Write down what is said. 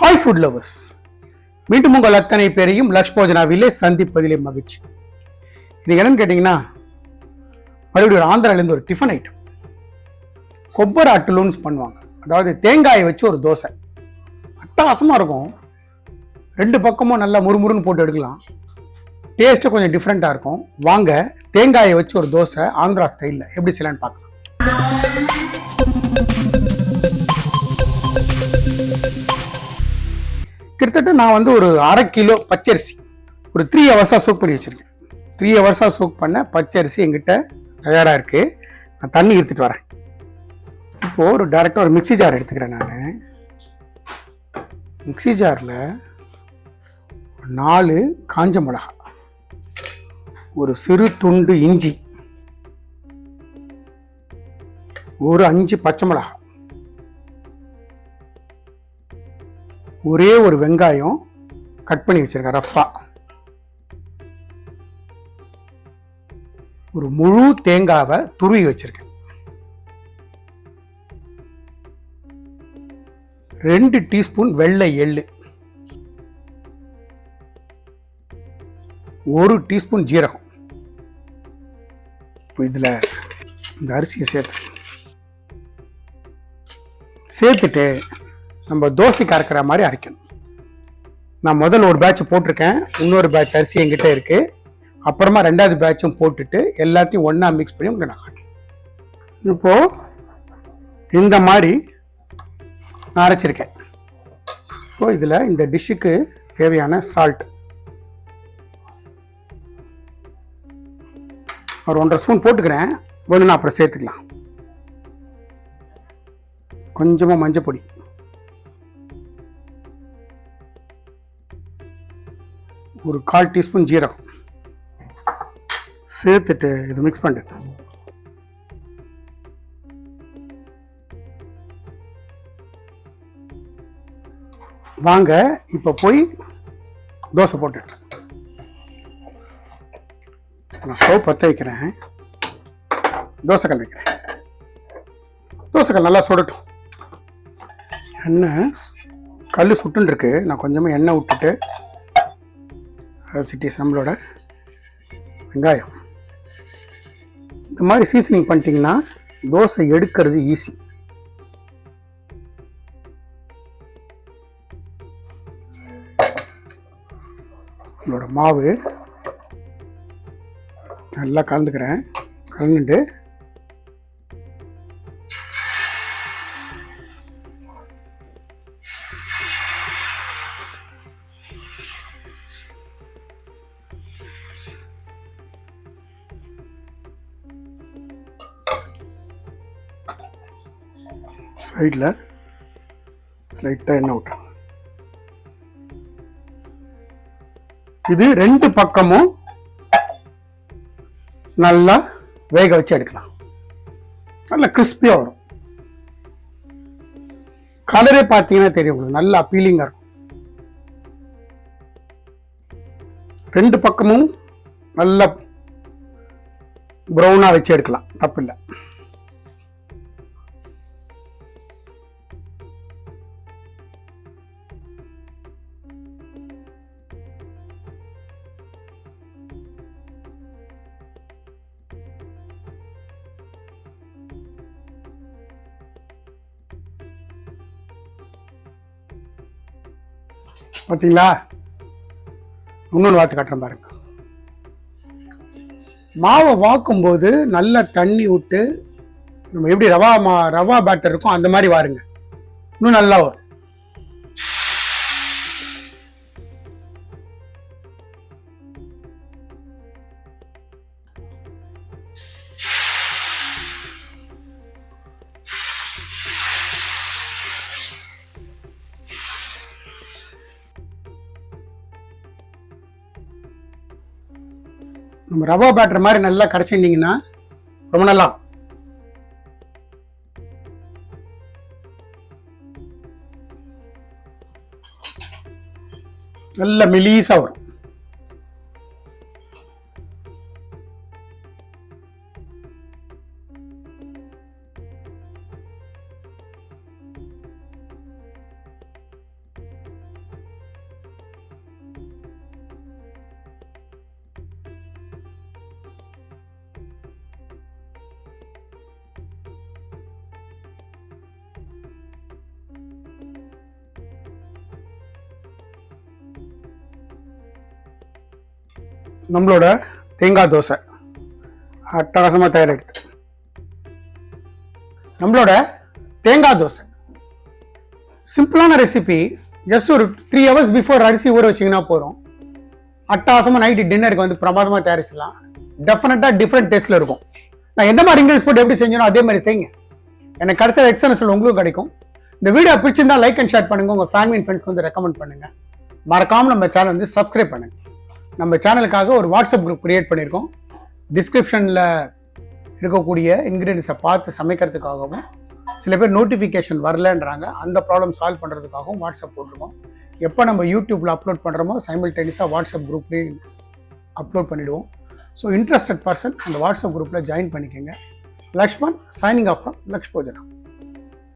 Hi food lovers மீண்டும் உங்கள் அத்தனை பேரையும் லக்ஷ் போஜனாவிலே சந்திப்பதிலே மகிழ்ச்சி. இது என்னன்னு கேட்டிங்கன்னா மறுபடியும் ஒரு ஆந்திராலேருந்து ஒரு டிஃபன் ஐட்டம் கொப்பரை அட்டுலூன்ஸ் பண்ணுவாங்க. அதாவது தேங்காயை வச்சு ஒரு தோசை. அட்டகாசமாக இருக்கும். ரெண்டு பக்கமும் நல்லா முறுமுறுன்னு போட்டு எடுக்கலாம். டேஸ்ட்டு கொஞ்சம் டிஃப்ரெண்ட்டாக இருக்கும். வாங்க தேங்காயை வச்சு ஒரு தோசை ஆந்திரா ஸ்டைலில் எப்படி செய்யலான்னு பார்க்கலாம். கிட்டத்தட்ட நான் வந்து ஒரு அரை கிலோ பச்சரிசி ஒரு த்ரீ ஹவர்ஸாக சோக் பண்ணி வச்சுருக்கேன். த்ரீ ஹவர்ஸாக சோக் பண்ண பச்சரிசி எங்கிட்ட தயாராக இருக்குது நான் தண்ணி எடுத்துகிட்டு வரேன். இப்போது ஒரு டேரெக்டாக ஒரு மிக்ஸி ஜார் எடுத்துக்கிறேன் நான். மிக்ஸி ஜாரில் நாலு காஞ்ச மிளகா ஒரு சிறு துண்டு இஞ்சி ஒரு அஞ்சு பச்சை மிளகா ஒரே ஒரு வெங்காயம் கட் பண்ணி வச்சிருக்கேன் ரஃப்பாக ஒரு முழு தேங்காவை துருவி வச்சிருக்கேன். ரெண்டு டீஸ்பூன் வெள்ளை எள்ளு. ஒரு டீஸ்பூன் ஜீரகம். இப்போ இதில் இந்த அரிசியை சேர்த்து சேர்த்துட்டு நம்ம தோசைக்கு அரைக்கிற மாதிரி அரைக்கணும். நான் முதல்ல ஒரு பேட்ச் போட்டிருக்கேன். இன்னொரு பேட்ச் அரிசி என்கிட்ட இருக்கு. அப்புறமா ரெண்டாவது பேட்சும் போட்டுட்டு எல்லாத்தையும் ஒன்றா மிக்ஸ் பண்ணி உங்களுக்கு நான் காட்டுறேன். இப்போது இந்த மாதிரி நான் அரைச்சிருக்கேன். இப்போ இதில் இந்த டிஷ்ஷுக்கு தேவையான சால்ட் ஒரு ஒன்றரை ஸ்பூன் போட்டுக்கிறேன். ஒன்று நான் அப்புறம் சேர்த்துக்கலாம். கொஞ்சமாக மஞ்சள் பொடி ஒரு கால் டீஸ்பூன் ஜீரகம். சேர்த்துட்டு இது மிக்ஸ் பண்ணிட்டு. வாங்க இப்போ போய் தோசை போட்டு நான் ஸ்டவ் பற்ற வைக்கிறேன். தோசைக்கல் வைக்கிறேன். தோசைக்கல் நல்லா சுடட்டும். எண்ணெய் கல் சுட்டுன்னு இருக்கு. நான் கொஞ்சமாக எண்ணெய் விட்டுட்டு சிட்டிஸ் நம்மளோட வெங்காயம். இந்த மாதிரி சீசனிங் பண்ணிட்டீங்கன்னா தோசை எடுக்கிறது ஈஸி நம்மளோட மாவு நல்லா கலந்துக்கிறேன். கலந்துட்டு சைடில் ஸ்லைட்டாக எண்ணெய் விட்டுறேன் இது ரெண்டு பக்கமும் நல்லா வேக வச்சு எடுக்கலாம். நல்லா கிறிஸ்பியாக வரும். கலரே பார்த்தீங்கன்னா தெரியும் உங்களுக்கு நல்லா அப்பீலிங்காக இருக்கும். ரெண்டு பக்கமும் நல்லா ப்ரௌனாக வச்சு எடுக்கலாம். தப்பு இல்லை. பார்த்தீங்களா இன்னொன்று வாத்து காட்டுறேன் பாருங்க. மாவை வாக்கும்போது நல்லா தண்ணி விட்டு நம்ம எப்படி ரவா மா ரவா பேட்டர் இருக்கும் அந்த மாதிரி வாருங்க. இன்னும் நல்லா வரும். நம்ம ரவா பேட்டர் மாதிரி நல்லா கரைச்சிட்டிங்கன்னா ரொம்ப நல்லா. நல்ல மெலீஸாக வரும். நம்மளோட தேங்காய் தோசை. அட்டகாசமாக தயாரிடுது நம்மளோட தேங்காய் தோசை. சிம்பிளான ரெசிபி ஜஸ்ட் ஒரு த்ரீ ஹவர்ஸ் பிஃபோர் அரிசி ஊற வச்சிங்கன்னா போகிறோம் அட்டகாசமாக நைட்டு டின்னருக்கு வந்து பிரமாதமாக தயாரிச்சிடலாம். டெஃபினட்டாக டிஃப்ரெண்ட் டேஸ்ட்டில் இருக்கும். நான் எந்த மாதிரி இன்க்ரீஸ் போட்டு எப்படி செஞ்சனோ அதே மாதிரி செய்யுங்க. எனக்கு கிடைச்ச எக்ஸலன்ஸ் உங்களுக்கு கிடைக்கும். இந்த வீடியோ பிடிச்சிருந்தா லைக் அண்ட் ஷேர் பண்ணுங்க. உங்கள் ஃபேமிலி அண்ட் ஃப்ரெண்ட்ஸ்க்கு வந்து ரெக்கமெண்ட் பண்ணுங்க. மறக்காம நம்ம சேனல் வந்து சப்ஸ்கிரைப் பண்ணுங்க. நம்ம சேனலுக்காக ஒரு வாட்ஸ்அப் குரூப் க்ரியேட் பண்ணியிருக்கோம். டிஸ்கிரிப்ஷனில் இருக்கக்கூடிய இன்க்ரீடியன்ஸை பார்த்து சமைக்கிறதுக்காகவும் சில பேர் நோட்டிஃபிகேஷன் வரலன்றாங்க. அந்த ப்ராப்ளம் சால்வ் பண்ணுறதுக்காகவும் வாட்ஸ்அப் போட்டிருக்கோம். எப்போ நம்ம யூடியூப்பில் அப்லோட் பண்ணுறோமோ சைமில்டேனியஸாக வாட்ஸ்அப் குரூப்லேயும் அப்லோட் பண்ணிவிடுவோம் ஸோ இன்ட்ரெஸ்டட் பர்சன் அந்த வாட்ஸ்அப் குரூப்பில் ஜாயின் பண்ணிக்கோங்க. Lakshman signing off from